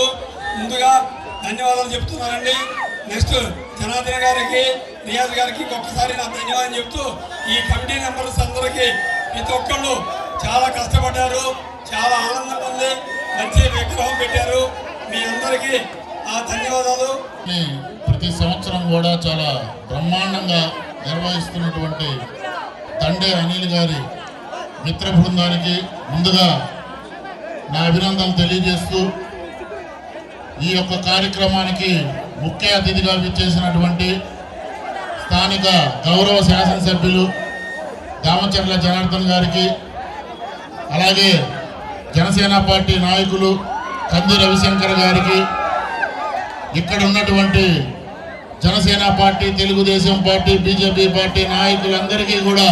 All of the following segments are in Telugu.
పాల్గొన్నందుకు ముందుగా ధన్యవాదాలు చెప్తున్నానండి. నెక్స్ట్ జనార్దన గారికి రియాజ్ గారికి ఒక్కసారి నా ధన్యవాదాలు చెప్తూ ఈ కమిటీ మెంబర్స్ అందరికీ ప్రతి ఒక్కళ్ళు చాలా కష్టపడ్డారు చాలా ఆనందం ఉంది. మంచి విగ్రహం పెట్టారు. మీ అందరికీ ఆ ధన్యవాదాలు. ప్రతి సంవత్సరం కూడా చాలా బ్రహ్మాండంగా నిర్వహిస్తున్నటువంటి తండే అనిల్ గారి మిత్ర బృందానికి ముందుగా నా అభినందనలు తెలియజేస్తూ ఈ యొక్క కార్యక్రమానికి ముఖ్య అతిథిగా విచ్చేసినటువంటి స్థానిక గౌరవ శాసనసభ్యులు దామచర్ల జనార్దన్ గారికి అలాగే జనసేన పార్టీ నాయకులు కంది రవిశంకర్ గారికి ఇక్కడ ఉన్నటువంటి Janasena party Telugudesam party BJP party నాయకులందరికీ కూడా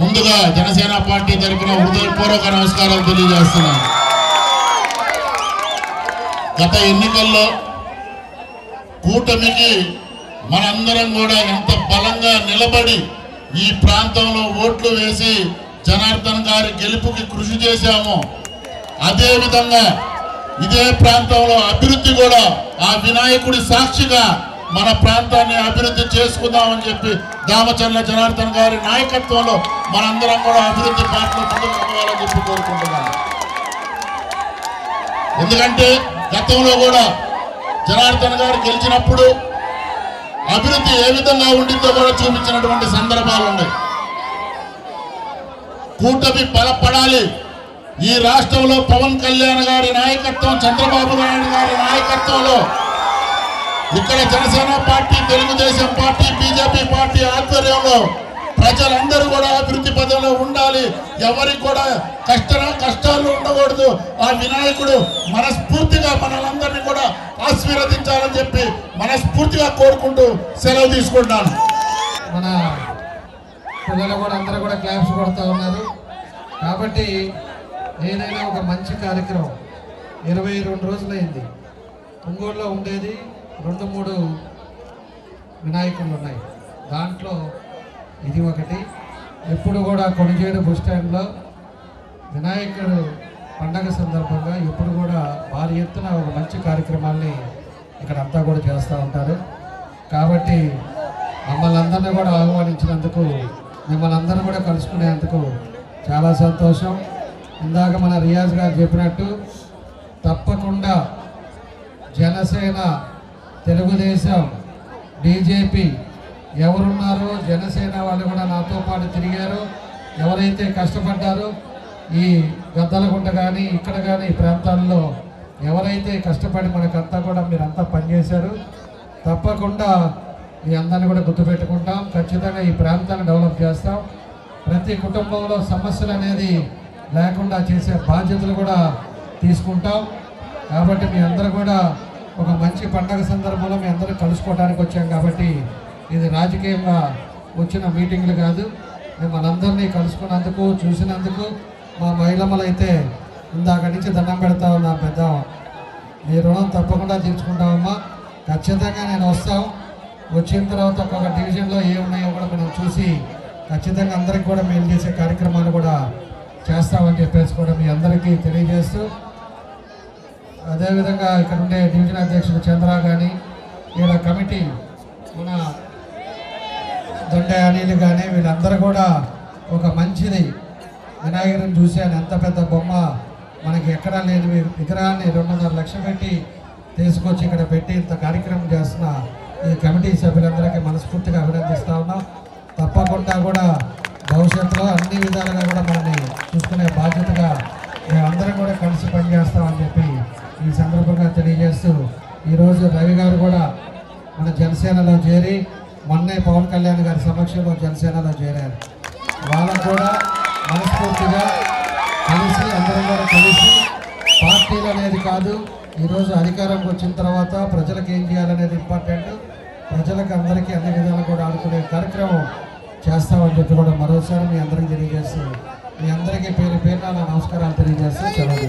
ముందుగా జనసేన పార్టీ తరఫున హృదయపూర్వక నమస్కారాలు తెలియజేస్తున్నాను. గత ఎన్నికల్లో కూటమికి మనందరం కూడా ఎంత బలంగా నిలబడి ఈ ప్రాంతంలో ఓట్లు వేసి జనార్దన్ గారి గెలుపుకి కృషి చేశామో అదేవిధంగా ఇదే ప్రాంతంలో అభివృద్ధి కూడా ఆ వినాయకుడి సాక్షిగా మన ప్రాంతాన్ని అభివృద్ధి చేసుకుందామని చెప్పి దామచర్ల జనార్దన్ గారి నాయకత్వంలో మనందరం కూడా అభివృద్ధి పాటలు ముందుకు చెప్పి కోరుకుంటున్నాను. ఎందుకంటే గతంలో కూడా జనార్దన్ గారు గెలిచినప్పుడు అభివృద్ధి ఏ విధంగా ఉండిందో కూడా చూపించినటువంటి సందర్భాలు ఉన్నాయి. కూటమి బలపడాలి. ఈ రాష్ట్రంలో పవన్ కళ్యాణ్ గారి నాయకత్వం చంద్రబాబు నాయుడు గారి నాయకత్వంలో ఇక్కడ Janasena party Telugudesam party BJP party ఆధ్వర్యంలో ప్రజలందరూ కూడా అభివృద్ధి పదంలో ఉండాలి. ఎవరికి కూడా కష్ట కష్టాలు ఉండకూడదు. ఆ వినాయకుడు మనస్ఫూర్తిగా మనలందరినీ కూడా ఆశీర్వదించాలని చెప్పి మనస్ఫూర్తిగా కోరుకుంటూ సెలవు తీసుకుంటాను. మన పిల్లలు కూడా అందరూ కూడా క్లాప్స్ కొడుతూ ఉన్నారు. కాబట్టి ఏదైనా ఒక మంచి కార్యక్రమం. ఇరవై రెండు రోజులైంది. ఒంగోలులో ఉండేది రెండు మూడు వినాయకులు ఉన్నాయి. దాంట్లో ఇది ఒకటి. ఎప్పుడు కూడా కొనిచేడు బస్ స్టాండ్లో వినాయకుడు పండగ సందర్భంగా ఎప్పుడు కూడా భారీ ఎత్తున ఒక మంచి కార్యక్రమాల్ని ఇక్కడ అంతా కూడా చేస్తూ ఉంటారు. కాబట్టి మమ్మల్ని అందరినీ కూడా ఆహ్వానించినందుకు మిమ్మల్ని అందరూ కూడా కలుసుకునేందుకు చాలా సంతోషం. ఇందాక మన రియాజ్ గారు చెప్పినట్టు తప్పకుండా జనసేన తెలుగుదేశం బీజేపీ ఎవరున్నారో జనసేన వాళ్ళు కూడా నాతో పాటు తిరిగారు. ఎవరైతే కష్టపడ్డారో ఈ గద్దలగుంట కానీ ఇక్కడ కానీ ఈ ప్రాంతాల్లో ఎవరైతే కష్టపడి మనకంతా కూడా మీరంతా పనిచేశారు. తప్పకుండా మీ అందరిని కూడా గుర్తుపెట్టుకుంటాం. ఖచ్చితంగా ఈ ప్రాంతాన్ని డెవలప్ చేస్తాం. ప్రతి కుటుంబంలో సమస్యలు అనేది లేకుండా చేసే బాధ్యతలు కూడా తీసుకుంటాం. కాబట్టి మీ అందరూ కూడా ఒక మంచి పండగ సందర్భంలో మీ అందరూ కలుసుకోవడానికి వచ్చాం కాబట్టి ఇది రాజకీయంగా వచ్చిన మీటింగ్లు కాదు. మిమ్మల్ని అందరినీ కలుసుకున్నందుకు చూసినందుకు మా మహిళమ్మలు అయితే ఇందాక నుంచి దండం పెడతా ఉన్నా పెద్ద మీ రుణం తప్పకుండా తీర్చుకుంటామమ్మా. ఖచ్చితంగా నేను వస్తాం. వచ్చిన తర్వాత ఒక్కొక్క డివిజన్లో ఏ ఉన్నాయో కూడా మనం చూసి ఖచ్చితంగా అందరికి కూడా మేలు చేసే కార్యక్రమాలు కూడా చేస్తామని చెప్పేసి కూడా మీ అందరికీ తెలియజేస్తూ అదేవిధంగా ఇక్కడ ఉండే డివిజన్ అధ్యక్షుడు చంద్ర కానీ ఈడ కమిటీ మన దొండ అనిలు కానీ వీళ్ళందరూ కూడా ఒక మంచిది. వినాయకుడిని చూశాను. ఎంత పెద్ద బొమ్మ. మనకి ఎక్కడా లేని విగ్రహాన్ని రెండున్నర లక్షలు పెట్టి తీసుకొచ్చి ఇక్కడ పెట్టి ఇంత కార్యక్రమం చేస్తున్న ఈ కమిటీ సభ్యులందరికీ మనస్ఫూర్తిగా అభినందిస్తా ఉన్నాం. తప్పకుండా కూడా భవిష్యత్తులో అన్ని విధాలుగా కూడా మనల్ని చూసుకునే బాధ్యతగా మేమందరం కూడా కలిసి పనిచేస్తామని చెప్పి ఈ సందర్భంగా తెలియజేస్తూ ఈరోజు రవి గారు కూడా మన జనసేనలో చేరి మొన్నే పవన్ కళ్యాణ్ గారి సమక్షంలో జనసేనలో చేరారు. వాళ్ళకు కూడా మనస్ఫూర్తిగా కలిసి అందరం కూడా కలిసి పార్టీలు అనేది కాదు ఈరోజు అధికారంకి వచ్చిన తర్వాత ప్రజలకు ఏం చేయాలనేది ఇంపార్టెంట్ ప్రజలకు అందరికీ అన్ని విధాలు కూడా ఆడుకునే కార్యక్రమం చేస్తామని చెప్పి కూడా మరోసారి మీ అందరికీ తెలియజేస్తూ మీ అందరికీ పేరు పేరు నా నమస్కారాలు తెలియజేస్తూ సెలవు